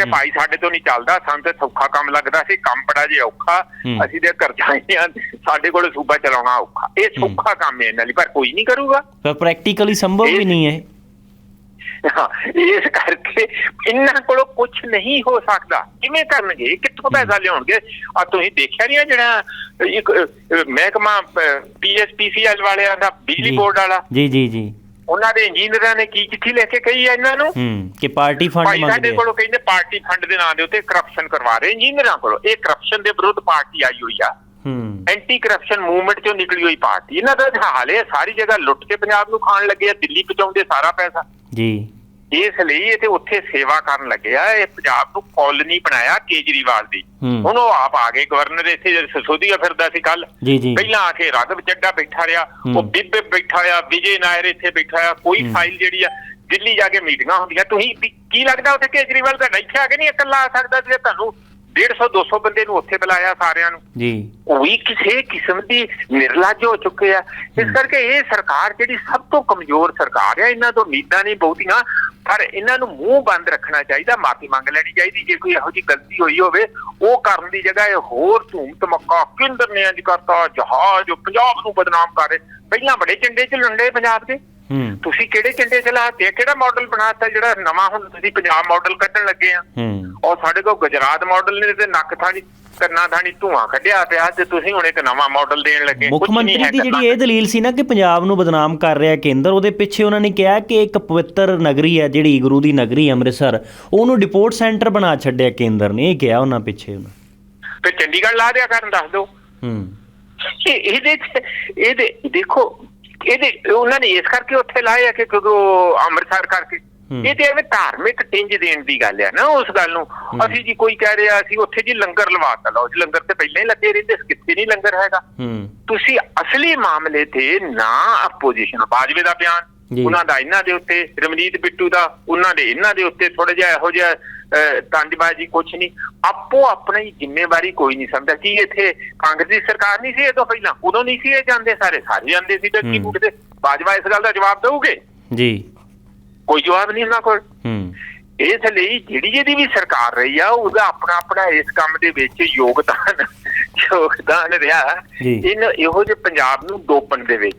ਕਿ। ਭਾਈ ਸਾਡੇ ਤੋਂ ਨਹੀਂ ਚੱਲਦਾ ਸਾਨੂੰ ਤੇ ਸੌਖਾ ਕੰਮ ਲੱਗਦਾ ਸੀ ਕੰਮ ਬੜਾ ਜੇ ਔਖਾ। ਅਸੀਂ ਤੇ ਕਰਜ਼ਾਈਆਂ ਸਾਡੇ ਕੋਲ ਸੂਬਾ ਚਲਾਉਣਾ ਔਖਾ। ਇਹ। ਸੌਖਾ ਕੰਮ ਹੈ ਇਹਨਾਂ ਲਈ ਪਰ ਕੋਈ ਨਹੀਂ ਕਰੂਗਾ। ਪਰ ਪ੍ਰੈਕਟੀਕਲੀ ਸੰਭਵ ਵੀ ਨਹੀਂ ਹੈ। ਇਸ ਕਰਕੇ ਇਹਨਾਂ ਕੋਲੋਂ ਕੁਝ ਨਹੀਂ ਹੋ ਸਕਦਾ। ਕਿਵੇਂ ਕਰਨਗੇ? ਕਿੱਥੋਂ ਪੈਸਾ ਲਿਆਉਣਗੇ? ਆ ਤੁਸੀਂ ਦੇਖਿਆ ਨਹੀਂ ਜਿਹੜਾ ਇੱਕ ਮਹਿਕਮਾ ਪੀਐਸਪੀਸੀਐਲ ਵਾਲਿਆਂ ਦਾ ਬਿਜਲੀ। ਬੋਰਡ ਵਾਲਾ? ਜੀ ਜੀ ਜੀ। ਉਹਨਾਂ ਦੇ ਇੰਜੀਨੀਅਰਾਂ ਨੇ ਕੀ ਚਿੱਠੀ ਲਿਖ ਕੇ ਕਹੀ ਆ ਇਹਨਾਂ ਨੂੰ? ਹੂੰ ਕਿ ਪਾਰਟੀ ਫੰਡ ਸਾਡੇ ਮੰਗਦੇ ਆ। ਕੋਲੋਂ ਕਹਿੰਦੇ ਪਾਰਟੀ ਫੰਡ ਦੇ ਨਾਂ ਦੇ ਉੱਤੇ ਕਰਪਸ਼ਨ ਕਰਵਾ ਰਹੇ ਇੰਜੀਨੀਅਰਾਂ ਕੋਲੋਂ। ਇਹ ਕਰਪਸ਼ਨ ਦੇ ਵਿਰੁੱਧ ਪਾਰਟੀ ਆਈ ਹੋਈ ਆ। ਹੂੰ। ਐਂਟੀ ਕਰਪਸ਼ਨ ਮੂਵਮੈਂਟ ਚੋਂ ਨਿਕਲੀ ਹੋਈ ਪਾਰਟੀ। ਇਹਨਾਂ ਦਾ ਹਾਲ ਹੈ ਸਾਰੀ ਜਗ੍ਹਾ ਲੁੱਟ ਕੇ ਪੰਜਾਬ ਨੂੰ ਖਾਣ ਲੱਗੇ ਆ ਦਿੱਲੀ ਪਹੁੰਚਾਉਂਦੇ ਸਾਰਾ ਪੈਸਾ। ਜੀ। ਇਸ ਲਈ ਇਹ ਤੇ ਉੱਥੇ ਸੇਵਾ ਕਰਨ ਲੱਗਿਆ ਇਹ ਪੰਜਾਬ ਨੂੰ ਕਾਲੋਨੀ ਬਣਾਇਆ ਕੇਜਰੀਵਾਲ ਦੀ। ਹੁਣ ਉਹ ਆਪ ਆ ਗਏ ਗਵਰਨਰ ਇੱਥੇ ਜਦ ਸਸੋਦੀਆ ਫਿਰਦਾ ਸੀ ਕੱਲ ਪਹਿਲਾਂ ਆ ਕੇ ਰਗਬ ਚੱਡਾ ਬੈਠਾ ਰਿਹਾ। ਉਹ ਬਿੱਬੇ ਬੈਠਾ ਆ ਵਿਜੇ ਨਾਇਰ ਇੱਥੇ ਬੈਠਾ ਆ ਕੋਈ। ਫਾਈਲ ਜਿਹੜੀ ਆ ਦਿੱਲੀ ਜਾ ਕੇ ਮੀਟਿੰਗਾਂ ਹੁੰਦੀਆਂ ਤੁਸੀਂ ਕੀ ਲੱਗਦਾ ਉੱਥੇ ਕੇਜਰੀਵਾਲ ਤੁਹਾਡਾ ਇੱਥੇ ਆ ਕੇ ਨਹੀਂ ਇਕੱਲਾ ਆ ਸਕਦਾ ਜੇ ਤੁਹਾਨੂੰ 150 200 ਬੰਦੇ ਨੂੰ ਉੱਥੇ ਬੁਲਾਇਆ ਸਾਰਿਆਂ ਨੂੰ। ਜੀ। ਉਹ ਵੀ ਕਿਸੇ ਕਿਸਮ ਦੀ ਨਿਰਲੱਜ ਹੋ ਚੁੱਕੇ ਆ। ਇਸ। ਕਰਕੇ ਇਹ ਸਰਕਾਰ ਜਿਹੜੀ ਸਭ ਤੋਂ ਕਮਜ਼ੋਰ ਸਰਕਾਰ ਆ ਇਹਨਾਂ ਤੋਂ ਉਮੀਦਾਂ ਨਹੀਂ ਬਹੁਤੀਆਂ। ਪਰ ਇਹਨਾਂ ਨੂੰ ਮੂੰਹ ਬੰਦ ਰੱਖਣਾ ਚਾਹੀਦਾ ਮਾਫੀ ਮੰਗ ਲੈਣੀ ਚਾਹੀਦੀ। ਜੇ ਕੋਈ ਇਹੋ ਜਿਹੀ ਗਲਤੀ ਹੋਈ ਹੋਵੇ ਉਹ ਕਰਨ ਦੀ ਜਗ੍ਹਾ ਇਹ ਹੋਰ ਧੂਮ ਧਮਕਾ ਕੇਂਦਰ ਨੇ ਅੱਜ ਕਰਤਾ ਜਹਾਜ਼ ਪੰਜਾਬ ਨੂੰ ਬਦਨਾਮ ਕਰ ਰਹੇ। ਪਹਿਲਾਂ ਬੜੇ ਚੰਡੇ ਚ ਲੰਡੇ ਪੰਜਾਬ ਦੇ। ਤੁਸੀਂ ਕਿਹੜੇ ਚੰਡੇ ਚਲਾਤੇ ਕਿਹੜਾ ਮਾਡਲ ਬਣਾਤਾ ਜਿਹੜਾ ਨਵਾਂ ਹੁਣ ਤੁਸੀਂ ਪੰਜਾਬ ਮਾਡਲ ਕੱਢਣ ਲੱਗੇ ਆ? ਔਰ ਸਾਡੇ ਕੋਲ ਗੁਜਰਾਤ ਮਾਡਲ ਨੇ ਤੇ ਨੱਕ ਥਾਣੀ ਕੰਨਾਂ ਥਾਣੀ ਧੂਆਂ ਕੱਢਿਆ ਪਿਆ ਤੇ ਤੁਸੀਂ ਹੁਣ ਇੱਕ ਨਵਾਂ ਮਾਡਲ ਦੇਣ ਲੱਗੇ। ਮੁੱਖ ਮੰਤਰੀ ਦੀ ਜਿਹੜੀ। ਇਹ ਦਲੀਲ ਸੀ ਨਾ ਕਿ ਪੰਜਾਬ ਨੂੰ ਬਦਨਾਮ ਕਰ ਰਿਹਾ ਕੇਂਦਰ ਉਹਦੇ ਪਿੱਛੇ ਉਹਨਾਂ ਨੇ ਕਿਹਾ ਕਿ ਇੱਕ ਪਵਿੱਤਰ ਨਗਰੀ ਹੈ ਜਿਹੜੀ ਗੁਰੂ ਦੀ ਨਗਰੀ ਅੰਮ੍ਰਿਤਸਰ ਉਹਨੂੰ ਡਿਪੋਰਟ ਸੈਂਟਰ ਬਣਾ ਛੱਡਿਆ ਕੇਂਦਰ ਨੇ ਇਹ ਕਿਹਾ ਉਹਨਾਂ ਪਿੱਛੇ ਉਹਨਾਂ। ਫਿਰ ਚੰਡੀਗੜ੍ਹ ਲਾ ਦਿਆ ਕਰਨ ਦੱਸ ਦਿਓ। ਹੂੰ। ਇਹ ਇਹਦੇ ਇਹਦੇ ਦੇਖੋ ਇਹਦੇ ਉਹਨਾਂ ਨੇ ਇਸ ਕਰਕੇ ਉੱਥੇ ਲਾਇਆ ਕਿ ਕਿਉਂਕਿ ਉਹ ਅੰਮ੍ਰਿਤਸਰ ਕਰਕੇ। ਇਹ ਤੇ ਐਵੇਂ ਧਾਰਮਿਕ ਟਿੰਜ ਦੇਣ ਦੀ ਗੱਲ ਹੈ ਨਾ ਉਸ ਗੱਲ ਨੂੰ। ਅਸੀਂ ਜੀ ਕੋਈ ਕਹਿ ਰਿਹਾ ਅਸੀਂ ਉੱਥੇ ਜੀ ਲੰਗਰ ਲਵਾਤਾ ਲਓ। ਜੀ ਲੰਗਰ ਤੇ ਪਹਿਲਾਂ ਹੀ ਲੱਗੇ ਰਹਿੰਦੇ ਸੀ, ਕਿੱਥੇ ਨਹੀਂ ਲੰਗਰ ਹੈਗਾ। ਤੁਸੀਂ ਅਸਲੀ ਮਾਮਲੇ ਤੇ ਨਾ ਆਪੋਜੀਸ਼ਨ ਬਾਜਵੇ ਦਾ ਬਿਆਨ। ਉਹਨਾਂ ਦਾ ਇਹਨਾਂ ਦੇ ਉੱਤੇ ਰਮਨੀਤ ਬਿੱਟੂ ਦਾ ਉਹਨਾਂ ਦੇ ਇਹਨਾਂ ਦੇ ਉੱਤੇ ਥੋੜਾ ਜਿਹਾ ਇਹੋ ਜਿਹਾ ਤੰਜਬਾਜ਼ੀ ਕੁਛ ਨਹੀਂ। ਆਪੋ ਆਪਣੀ ਜ਼ਿੰਮੇਵਾਰੀ ਕੋਈ ਨਹੀਂ ਸਮਝਦਾ। ਕੀ ਇੱਥੇ ਕਾਂਗਰਸ ਦੀ ਸਰਕਾਰ ਨਹੀਂ ਸੀ ਇਹ ਤੋਂ ਪਹਿਲਾਂ? ਉਦੋਂ ਨਹੀਂ ਸੀ ਇਹ ਜਾਂਦੇ ਸਾਰੇ। ਸਾਰੇ ਜਾਂਦੇ ਸੀ ਡੱਕੀ। ਉੱਠਦੇ ਬਾਜਵਾ ਇਸ ਗੱਲ ਦਾ ਜਵਾਬ ਦੇਊਗੇ? ਜੀ। ਕੋਈ ਜਵਾਬ ਨਹੀਂ ਉਹਨਾਂ ਕੋਲ। ਹੂੰ। ਇਸ ਲਈ ਜਿਹੜੀ ਜਿਹਦੀ ਵੀ ਸਰਕਾਰ ਰਹੀ ਆ ਉਹਦਾ ਆਪਣਾ ਆਪਣਾ ਇਸ ਕੰਮ ਦੇ ਵਿੱਚ ਯੋਗਦਾਨ ਯੋਗਦਾਨ ਰਿਹਾ। ਇਨ ਇਹੋ ਜਿਹੇ ਪੰਜਾਬ ਨੂੰ ਡੋਬਣ ਦੇ ਵਿੱਚ।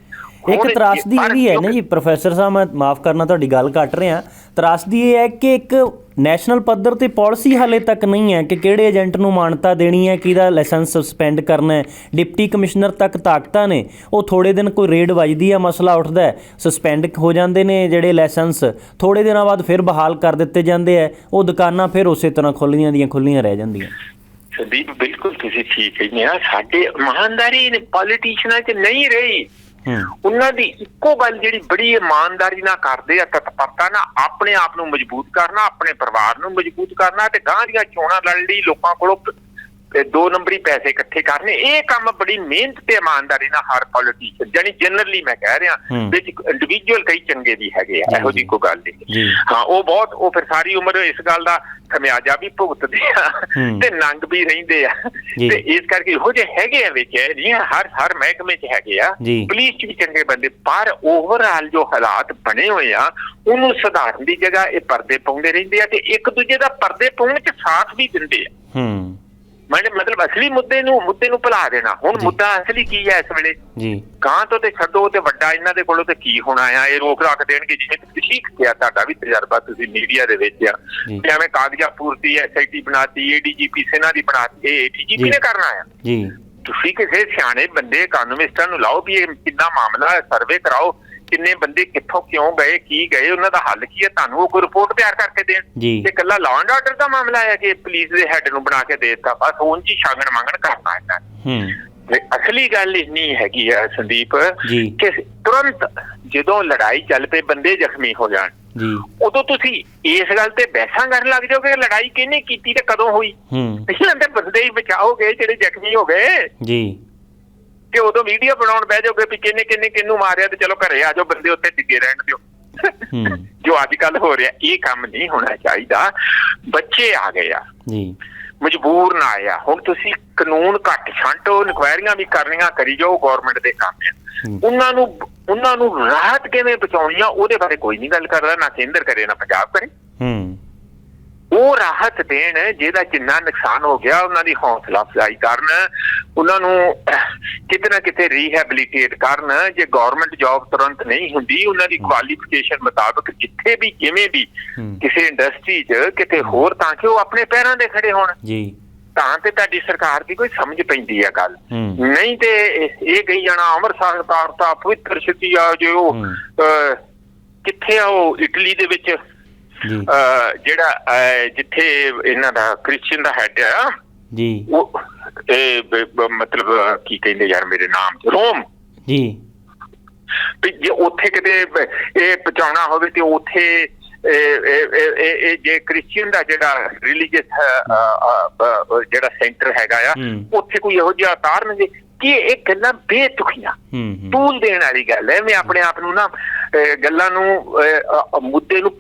ਇੱਕ ਤਰਾਸਦੀ ਇਹ ਵੀ ਹੈ ਨਾ ਜੀ ਪ੍ਰੋਫੈਸਰ ਸਾਹਿਬ ਮੈਂ ਮਾਫ ਕਰਨਾ ਤੁਹਾਡੀ ਗੱਲ ਕੱਟ ਰਿਹਾ। ਤਰਾਸਦੀ ਇਹ ਹੈ ਕਿ ਇੱਕ ਨੈਸ਼ਨਲ ਪੱਧਰ ਤੇ ਪਾਲਿਸੀ ਹਾਲੇ ਤੱਕ ਨਹੀਂ ਹੈ ਕਿ ਕਿਹੜੇ ਏਜੰਟ ਨੂੰ ਮਾਨਤਾ ਦੇਣੀ ਹੈ ਕਿਹਦਾ ਲਾਇਸੈਂਸ ਸਸਪੈਂਡ ਕਰਨਾ ਹੈ। ਡਿਪਟੀ ਕਮਿਸ਼ਨਰ ਤੱਕ ਤਾਕਤਾਂ ਨੇ। ਉਹ ਥੋੜੇ ਦਿਨ ਕੋਈ ਰੇਡ ਵੱਜਦੀ ਹੈ ਮਸਲਾ ਉੱਠਦਾ ਹੈ ਸਸਪੈਂਡ ਹੋ ਜਾਂਦੇ ਨੇ ਜਿਹੜੇ ਲਾਇਸੈਂਸ। ਥੋੜੇ ਦਿਨਾਂ ਬਾਅਦ ਫਿਰ ਬਹਾਲ ਕਰ ਦਿੱਤੇ ਜਾਂਦੇ ਹੈ ਉਹ ਦੁਕਾਨਾਂ ਫਿਰ ਉਸੇ ਤਰ੍ਹਾਂ ਖੁੱਲੀਆਂ ਦੀਆਂ ਖੁੱਲੀਆਂ ਰਹਿ ਜਾਂਦੀਆਂ। ਸੰਦੀਪ ਬਿਲਕੁਲ ਤੁਸੀਂ ਠੀਕ ਕਹਿੰਦੇ ਆ। ਸਾਡੇ ਇਮਾਨਦਾਰੀ ਨੇ ਪੋਲੀਟੀਸ਼ੀਅਨਾਂ 'ਚ ਨਹੀਂ ਰਹੀ। ਹੂੰ ਉਹਨਾਂ ਦੀ ਇੱਕੋ ਗੱਲ ਜਿਹੜੀ ਬੜੀ ਇਮਾਨਦਾਰੀ ਨਾਲ ਕਰਦੇ ਆ, ਤਤਪਰਤਾ ਨਾਲ ਆਪਣੇ ਆਪ ਨੂੰ ਮਜ਼ਬੂਤ ਕਰਨਾ, ਆਪਣੇ ਪਰਿਵਾਰ ਨੂੰ ਮਜ਼ਬੂਤ ਕਰਨਾ ਤੇ ਗਾਂ ਦੀਆਂ ਚੋਣਾਂ ਲੜਨ ਲਈ ਲੋਕਾਂ ਕੋਲੋਂ ਦੋ ਨੰਬਰੀ ਪੈਸੇ ਇਕੱਠੇ ਕਰਨੇ ਇਹ ਕੰਮ ਬੜੀ ਮਿਹਨਤ ਤੇ ਇਮਾਨਦਾਰੀ ਨਾਲ ਹਰ ਪੋਲੀਟੀਸ਼ੀਅਨ ਜਾਨੀ ਜਨਰਲੀ ਮੈਂ ਕਹਿ ਰਿਹਾ। ਵਿੱਚ ਇੰਡੀਵਿਜੂਅਲ ਕਈ ਚੰਗੇ ਵੀ ਹੈਗੇ ਆ ਜੀ, ਇਹੋ ਜੀ ਜੀ। ਕੋਈ ਗੱਲ ਨਹੀਂ ਜੀ। ਹਾਂ ਉਹ ਬਹੁਤ ਉਹ ਫਿਰ ਸਾਰੀ ਉਮਰ ਇਸ ਗੱਲ ਦਾ ਖਮਿਆਜਾ ਵੀ ਭੁਗਤਦੇ ਆ। ਤੇ ਨੰਗ ਵੀ ਰਹਿੰਦੇ ਆ ਜੀ। ਤੇ ਇਸ ਕਰਕੇ ਇਹੋ ਜਿਹੇ ਹੈਗੇ ਆ ਵਿੱਚ ਨਹੀਂ ਹਰ ਹਰ ਮਹਿਕਮੇ 'ਚ ਹੈਗੇ ਆ ਜੀ। ਪੁਲਿਸ 'ਚ ਵੀ ਚੰਗੇ ਬੰਦੇ ਪਰ ਓਵਰਆਲ ਜੋ ਹਾਲਾਤ ਬਣੇ ਹੋਏ ਆ ਉਹਨੂੰ ਸੁਧਾਰਨ ਦੀ ਜਗ੍ਹਾ ਇਹ ਪਰਦੇ ਪਾਉਂਦੇ ਰਹਿੰਦੇ ਆ ਤੇ ਇੱਕ ਦੂਜੇ ਦਾ ਪਰਦੇ ਪਾਉਣ 'ਚ ਸਾਥ ਵੀ ਦਿੰਦੇ ਆ ਹੂੰ ਮੈਨੇ ਮਤਲਬ ਅਸਲੀ ਮੁੱਦੇ ਨੂੰ ਮੁੱਦੇ ਨੂੰ ਭੁਲਾ ਦੇਣਾ। ਹੁਣ। ਮੁੱਦਾ ਅਸਲੀ ਕੀ ਹੈ ਇਸ ਵੇਲੇ? ਜੀ। ਗਾਂ ਤੋਂ ਤੇ ਛੱਡੋ ਤੇ ਵੱਡਾ ਇਹਨਾਂ ਦੇ ਕੋਲੋਂ ਤੇ ਕੀ ਹੋਣਾ ਆ ਇਹ ਰੋਕ ਰੱਖ ਦੇਣਗੇ ਜਿਵੇਂ ਤੁਸੀਂ ਕਿਹਾ ਤੁਹਾਡਾ ਵੀ ਤਜਰਬਾ ਤੁਸੀਂ ਮੀਡੀਆ ਦੇ ਵਿੱਚ ਆ। ਤੇ ਐਵੇਂ ਕਾਗਜ਼ਾਂ ਪੂਰਤੀ ਐਸਆਈਟੀ ਬਣਾਤੀ ਏਡੀਜੀਪੀ ਸੈਨਾ ਦੀ ਬਣਾਤੀ ਏਡੀਜੀਪੀ। ਨੇ ਕਰਨਾ ਆ? ਜੀ। ਤੁਸੀਂ ਕਿਸੇ ਸਿਆਣੇ ਬੰਦੇ ਇਕਨੋਮਿਸਟਾਂ ਨੂੰ ਲਾਓ ਵੀ ਇਹ ਕਿੰਨਾ ਮਾਮਲਾ ਹੈ ਸਰਵੇ ਕਰਾਓ। ਕਿੰਨੇ ਬੰਦੇ ਕਿੱਥੋਂ ਕਿਉਂ ਗਏ ਕੀ ਗਏ ਉਹਨਾਂ ਦਾ ਹੱਲ ਕੀ ਹੈ ਤੁਹਾਨੂੰ ਉਹ ਕੋਈ ਰਿਪੋਰਟ ਤਿਆਰ ਕਰਕੇ ਦੇਣ? ਜੀ। ਤੇ ਕੱਲਾ ਲਾਅ ਐਂਡ ਆਰਡਰ ਦਾ ਮਾਮਲਾ ਹੈ ਕਿ ਪੁਲਿਸ ਦੇ ਹੈੱਡ ਨੂੰ ਬਣਾ ਕੇ ਦੇ ਦਿੱਤਾ? ਬਸ ਉਂਝ ਹੀ ਛਾਗਣ ਮੰਗਣ ਕਰਨਾ ਹੈ ਹੂੰ। ਤੇ ਅਸਲੀ ਗੱਲ ਇੰਨੀ ਹੈਗੀ ਹੈ ਸੰਦੀਪ ਜੀ। ਕਿ ਤੁਰੰਤ ਜਦੋਂ ਲੜਾਈ ਚੱਲ ਪਏ ਬੰਦੇ ਜ਼ਖਮੀ ਹੋ ਜਾਣ। ਜੀ। ਉਦੋਂ ਤੁਸੀਂ ਇਸ ਗੱਲ ਤੇ ਬਹਿਸਾਂ ਕਰਨ ਲੱਗ ਜਾਓਗੇ ਕਿ ਲੜਾਈ ਕਿਹਨੇ ਕੀਤੀ ਤੇ ਕਦੋਂ ਹੋਈ? ਹੂੰ। ਪਹਿਲਾਂ ਤੇ ਬੰਦੇ ਹੀ ਬਚਾਓਗੇ ਜਿਹੜੇ ਜ਼ਖਮੀ ਹੋ ਗਏ। ਜੀ। ਕਿ ਉਦੋਂ ਵੀਡੀਓ ਬਣਾਉਣ ਬਹਿ ਜਾਓਗੇ ਵੀ ਕਿੰਨੇ ਕਿੰਨੇ ਕਿੰਨੂੰ ਮਾਰਿਆ ਤੇ ਚਲੋ ਘਰੇ ਆ ਜਾਓ ਬੰਦੇ ਉੱਤੇ ਡਿੱਗੇ ਰਹਿਣ ਦਿਓ। ਜੋ ਅੱਜ ਕੱਲ ਹੋ ਰਿਹਾ ਇਹ ਕੰਮ ਨਹੀਂ ਹੋਣਾ ਚਾਹੀਦਾ। ਬੱਚੇ ਆ ਗਏ ਆ। ਜੀ। ਮਜਬੂਰ ਨਾ ਆਇਆ। ਹੁਣ ਤੁਸੀਂ ਕਾਨੂੰਨ ਘੱਟ ਛਾਂਟੋ ਇਨਕੁਆਇਰੀਆਂ ਵੀ ਕਰਨੀਆਂ ਕਰੀ ਜਾਓ ਗਵਰਨਮੈਂਟ ਦੇ ਕੰਮ ਆ। ਉਹਨਾਂ ਨੂੰ ਉਹਨਾਂ ਨੂੰ ਰਾਹਤ ਕਿਵੇਂ ਪਹੁੰਚਾਉਣੀ ਆ ਉਹਦੇ ਬਾਰੇ ਕੋਈ ਨਹੀਂ ਗੱਲ ਕਰਦਾ ਨਾ ਕੇਂਦਰ ਕਰੇ ਨਾ ਪੰਜਾਬ ਕਰੇ। ਹੂੰ। ਉਹ ਰਾਹਤ ਦੇਣ ਜਿਹਦਾ ਜਿੰਨਾ ਨੁਕਸਾਨ ਹੋ ਗਿਆ ਉਹਨਾਂ ਦੀ ਹੌਸਲਾ ਅਫਜ਼ਾਈ ਕਰਨ ਉਹਨਾਂ ਨੂੰ ਕਿਤੇ ਨਾ ਕਿਤੇ ਰੀਹੈਬਿਲਿਟੇਟ ਕਰਨ। ਜੇ ਗਵਰਨਮੈਂਟ ਜੌਬ ਤੁਰੰਤ ਨਹੀਂ ਹੁੰਦੀ ਉਹਨਾਂ ਦੀ ਕੁਆਲੀਫਿਕੇਸ਼ਨ ਮੁਤਾਬਕ ਜਿੱਥੇ ਵੀ ਕਿਵੇਂ ਵੀ। ਕਿਸੇ ਇੰਡਸਟਰੀ 'ਚ ਕਿਤੇ ਹੋਰ ਤਾਂ ਕਿ ਉਹ ਆਪਣੇ ਪੈਰਾਂ ਤੇ ਖੜੇ ਹੋਣ। ਜੀ। ਤਾਂ ਤੇ ਤੁਹਾਡੀ ਸਰਕਾਰ ਦੀ ਕੋਈ ਸਮਝ ਪੈਂਦੀ ਆ ਗੱਲ। ਨਹੀਂ ਤੇ ਇਹ- ਗਈ ਜਾਣਾ ਅੰਮ੍ਰਿਤਸਰ ਤਾਰਤਾ ਪਵਿੱਤਰ ਸਿੱਧੀ ਆ ਜੋ ਕਿੱਥੇ ਆ ਉਹ ਇਟਲੀ ਦੇ ਵਿੱਚ? ਜਿਹੜਾ ਜਿੱਥੇ ਇਹਨਾਂ ਦਾ ਕ੍ਰਿਸਚੀਅਨ ਦਾ ਹੈਡ ਆ ਜੀ। ਉਹ ਇਹ ਮਤਲਬ ਕੀ ਕਹਿੰਦੇ ਯਾਰ ਮੇਰੇ ਨਾਮ ਤੇ ਰੋਮ। ਜੀ। ਵੀ ਜੇ ਉੱਥੇ ਕਿਤੇ ਇਹ ਪਹੁੰਚਾਉਣਾ ਹੋਵੇ ਤੇ ਉੱਥੇ ਇਹ ਜੇ ਕ੍ਰਿਸਚੀਅਨ ਦਾ ਜਿਹੜਾ ਰਿਲੀਜੀਅਸ ਜਿਹੜਾ ਸੈਂਟਰ ਹੈਗਾ ਆ। ਉੱਥੇ ਕੋਈ ਇਹੋ ਜਿਹਾ ਉਤਾਰਨਗੇ ਕਿ ਇਹ ਗੱਲਾਂ ਹੂੰ ਟੂਲ ਦੇਣ ਵਾਲੀ ਗੱਲ ਹੈ ਮੈਂ ਆਪਣੇ ਆਪ ਨੂੰ ਨਾ ਗੱਲਾਂ ਨੂੰ ਮੁੱਦੇ ਨੂੰ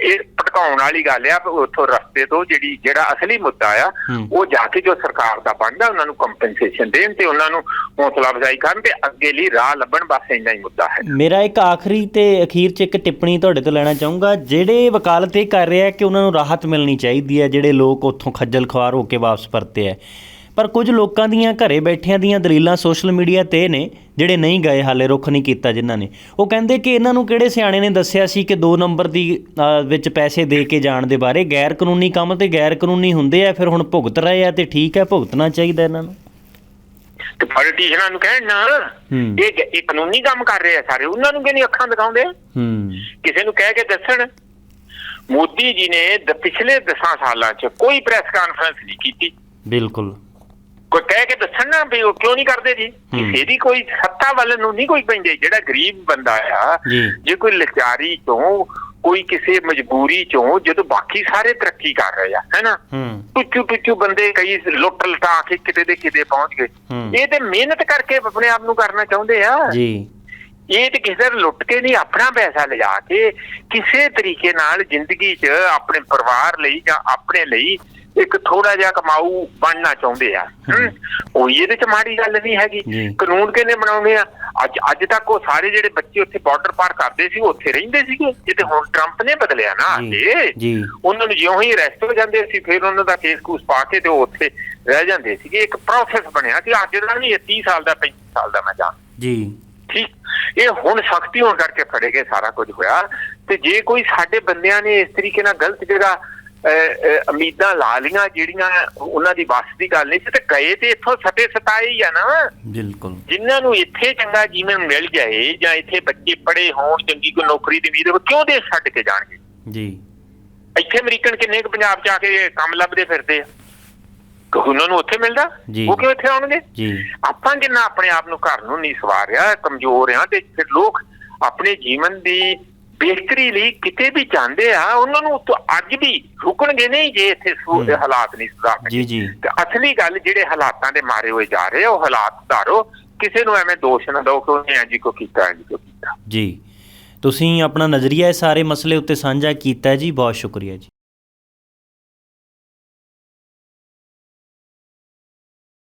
ਇਹ ਭਟਕਾਉਣ ਵਾਲੀ ਗੱਲ ਆ ਉੱਥੋਂ ਰਸਤੇ ਤੋਂ ਜਿਹੜੀ ਜਿਹੜਾ ਅਸਲੀ ਮੁੱਦਾ ਆ। ਉਹ ਜਾ ਕੇ ਜੋ ਸਰਕਾਰ ਦਾ ਬਣਦਾ ਉਹਨਾਂ ਨੂੰ ਕੰਪਨਸੇਸ਼ਨ ਦੇਣ ਤੇ ਉਹਨਾਂ ਨੂੰ ਹੌਸਲਾ ਅਫਜ਼ਾਈ ਕਰਨ ਤੇ ਅੱਗੇ ਲਈ ਰਾਹ ਲੱਭਣ ਬਸ ਇੰਨਾ ਹੀ ਮੁੱਦਾ ਹੈ ਮੇਰਾ ਇੱਕ ਆਖਰੀ ਤੇ ਅਖੀਰ ਚ ਇੱਕ ਟਿੱਪਣੀ ਤੁਹਾਡੇ ਤੋਂ ਲੈਣਾ ਚਾਹੂੰਗਾ ਜਿਹੜੇ ਵਕਾਲਤ ਇਹ ਕਰ ਰਿਹਾ ਕਿ ਉਹਨਾਂ ਨੂੰ ਰਾਹਤ ਮਿਲਣੀ ਚਾਹੀਦੀ ਹੈ ਜਿਹੜੇ ਲੋਕ ਉੱਥੋਂ ਖੱਜਲ ਖੁਆਰ ਹੋ ਕੇ ਵਾਪਸ ਪਰਤੇ ਹੈ ਪਰ ਕੁਝ ਲੋਕਾਂ ਦੀਆਂ ਘਰੇ ਬੈਠਿਆਂ ਦੀਆਂ ਦਲੀਲਾਂ ਸੋਸ਼ਲ ਮੀਡੀਆ ਤੇ ਨੇ ਜਿਹੜੇ ਨਹੀਂ ਗਏ ਹਾਲੇ ਰੁੱਖ ਨਹੀਂ ਕੀਤਾ ਜਿਨ੍ਹਾਂ ਨੇ। ਉਹ ਕਹਿੰਦੇ ਕਿ ਇਹਨਾਂ ਨੂੰ ਕਿਹੜੇ ਸਿਆਣੇ ਨੇ ਦੱਸਿਆ ਸੀ ਕਿ 2 ਨੰਬਰ ਦੀ ਵਿੱਚ ਪੈਸੇ ਦੇ ਕੇ ਜਾਣ ਦੇ ਬਾਰੇ? ਗੈਰ ਕਾਨੂੰਨੀ ਕੰਮ ਤੇ ਗੈਰ ਕਾਨੂੰਨੀ ਹੁੰਦੇ ਆ ਫਿਰ ਹੁਣ ਭੁਗਤ ਰਹੇ ਆ ਤੇ ਠੀਕ ਹੈ ਭੁਗਤਣਾ ਚਾਹੀਦਾ ਇਹਨਾਂ ਨੂੰ। ਤੇ ਪੋਲੀਟੀਸ਼ੀਅਨਾਂ ਨੂੰ ਕਹਿਣ ਨਾ। ਇਹ ਇਹ ਕਾਨੂੰਨੀ ਕੰਮ ਕਰ ਰਹੇ ਆ ਸਾਰੇ ਉਹਨਾਂ ਨੂੰ ਕਿਹਨੀ ਅੱਖਾਂ ਦਿਖਾਉਂਦੇ? ਹੂੰ। ਕਿਸੇ ਨੂੰ ਕਹਿ ਕੇ ਦੱਸਣ। ਮੋਦੀ ਜੀ ਨੇ ਪਿਛਲੇ 10 ਸਾਲਾਂ 'ਚ ਕੋਈ ਪ੍ਰੈਸ ਕਾਨਫਰੰਸ ਨਹੀਂ ਕੀਤੀ। ਬਿਲਕੁਲ। ਕੋਈ ਕਹਿ ਕੇ ਦੱਸਣ ਨਾ ਵੀ ਉਹ ਕਿਉਂ ਨਹੀਂ ਕਰਦੇ ਜੀ। ਕਿਸੇ ਦੀ ਕੋਈ ਸੱਤਾ ਵੱਲ ਨੂੰ ਨਹੀਂ ਕੋਈ ਪੈਂਦੇ। ਜਿਹੜਾ ਗਰੀਬ ਬੰਦਾ ਆ ਜੀ। ਕੋਈ ਲਾਚਾਰੀ ਤੋਂ ਕੋਈ ਕਿਸੇ ਮਜਬੂਰੀ ਚੋਂ ਜਦੋਂ ਬਾਕੀ ਸਾਰੇ ਤਰੱਕੀ ਕਰ ਰਹੇ ਆ ਹੈਨਾ? ਪਿੱਛੂ ਪਿੱਛੂ ਬੰਦੇ ਕਈ ਲੁੱਟ ਲਟਾ ਕੇ ਕਿਤੇ ਦੇ ਕਿਤੇ ਪਹੁੰਚ ਗਏ। ਇਹ ਤੇ ਮਿਹਨਤ ਕਰਕੇ ਆਪਣੇ ਆਪ ਨੂੰ ਕਰਨਾ ਚਾਹੁੰਦੇ ਆ। ਜੀ। ਇਹ ਤੇ ਕਿਸੇ ਦਾ ਲੁੱਟ ਕੇ ਨਹੀਂ ਆਪਣਾ ਪੈਸਾ ਲਿਜਾ ਕੇ ਕਿਸੇ ਤਰੀਕੇ ਨਾਲ ਜ਼ਿੰਦਗੀ 'ਚ ਆਪਣੇ ਪਰਿਵਾਰ ਲਈ ਜਾਂ ਆਪਣੇ ਲਈ ਇੱਕ ਥੋੜਾ ਜਿਹਾ ਕਮਾਊ ਬਣਨਾ ਚਾਹੁੰਦੇ ਆ। ਉਹ ਇਹਦੇ 'ਚ ਮਾੜੀ ਗੱਲ ਨਹੀਂ ਹੈਗੀ। ਕਾਨੂੰਨ ਕਿਹਨੇ ਬਣਾਉਂਦੇ ਆ? ਅੱਜ ਅੱਜ ਤੱਕ ਉਹ ਸਾਰੇ ਜਿਹੜੇ ਬੱਚੇ ਉੱਥੇ ਬਾਰਡਰ ਪਾਰ ਕਰਦੇ ਸੀ ਉੱਥੇ ਰਹਿੰਦੇ ਸੀਗੇ। ਇਹ ਤੇ ਹੁਣ ਟਰੰਪ ਨੇ ਬਦਲਿਆ ਨਾ ਜੀ। ਉਹਨਾਂ ਨੂੰ ਜਿਉਂ ਹੀ ਅਰੈਸਟ ਹੋ ਜਾਂਦੇ ਸੀ ਫਿਰ ਉਹਨਾਂ ਦਾ ਕੇਸ ਕੂਸ ਪਾ ਕੇ ਤੇ ਉਹ ਉੱਥੇ ਰਹਿ ਜਾਂਦੇ ਸੀਗੇ। ਇੱਕ ਪ੍ਰੋਸੈਸ ਬਣਿਆ ਕਿ ਅੱਜ ਦਾ ਨਹੀਂ ਇਹ 30 ਸਾਲ ਦਾ 35 ਸਾਲ ਦਾ ਮੈਂ ਜਾਣ ਜੀ। ਠੀਕ। ਇਹ ਹੁਣ ਸਖਤੀ ਹੋਣ ਕਰਕੇ ਫੜੇ ਗਏ ਸਾਰਾ ਕੁਝ ਹੋਇਆ। ਤੇ ਜੇ ਕੋਈ ਸਾਡੇ ਬੰਦਿਆਂ ਨੇ ਇਸ ਤਰੀਕੇ ਨਾਲ ਗਲਤ ਜਗ੍ਹਾ ਉਮੀਦਾਂ ਲਾ ਲੀਆਂ ਜਿਹੜੀਆਂ ਉਹਨਾਂ ਦੀ ਵੱਸ ਦੀ ਗੱਲ ਨਹੀਂ ਸੀ ਤੇ ਗਏ ਤੇ ਇੱਥੋਂ ਸਤੇ ਸਤਾਏ ਹੀ ਆ ਨਾ। ਬਿਲਕੁਲ। ਜਿਨ੍ਹਾਂ ਨੂੰ ਇੱਥੇ ਚੰਗਾ ਜੀਵਨ ਮਿਲ ਜਾਏ ਜਾਂ ਇੱਥੇ ਬੱਚੇ ਪੜੇ ਹੋਣ ਚੰਗੀ ਕੋਈ ਨੌਕਰੀ ਦੀ ਹੋਵੇ ਕਿਉਂ ਦੇਸ਼ ਛੱਡ ਕੇ ਜਾਣਗੇ? ਜੀ। ਇੱਥੇ ਅਮਰੀਕਨ ਕਿੰਨੇ ਕੁ ਪੰਜਾਬ ਚ ਆ ਕੇ ਕੰਮ ਲੱਭਦੇ ਫਿਰਦੇ ਆ? ਉਹਨਾਂ ਨੂੰ ਉੱਥੇ ਮਿਲਦਾ। ਉਹ ਕਿਉਂ ਇੱਥੇ ਆਉਣਗੇ? ਜੀ। ਆਪਾਂ ਜਿੰਨਾ ਆਪਣੇ ਆਪ ਨੂੰ ਘਰ ਨੂੰ ਨਹੀਂ ਸਵਾਰਿਆ ਕਮਜ਼ੋਰ ਆ ਤੇ ਫਿਰ ਲੋਕ ਆਪਣੇ ਜੀਵਨ ਦੀ ਬਿਹਤਰੀ ਲਈ ਕਿਤੇ ਵੀ ਜਾਂਦੇ ਆ ਉਹਨਾਂ ਨੂੰ ਅੱਜ ਵੀ ਰੁਕਣਗੇ ਨਹੀਂ ਜੇ ਇੱਥੇ। ਹਾਲਾਤ ਨਹੀਂ ਸੁਧਾਰਨਗੇ ਜੀ ਜੀ। ਤੇ ਅਸਲੀ ਗੱਲ ਜਿਹੜੇ ਹਾਲਾਤਾਂ ਦੇ ਮਾਰੇ ਹੋਏ ਜਾ ਰਹੇ ਉਹ ਹਾਲਾਤ ਸੁਧਾਰੋ। ਕਿਸੇ ਨੂੰ ਐਵੇਂ ਦੋਸ਼ ਨਾ ਦਿਓ ਕਿ ਉਹਨੇ ਇੰਜ ਕੋ ਕੀਤਾ ਇੰਜ ਕੋ ਕੀਤਾ। ਜੀ। ਤੁਸੀਂ ਆਪਣਾ ਨਜ਼ਰੀਆ ਇਸ ਸਾਰੇ ਮਸਲੇ ਉੱਤੇ ਸਾਂਝਾ ਕੀਤਾ ਜੀ ਬਹੁਤ ਸ਼ੁਕਰੀਆ ਜੀ।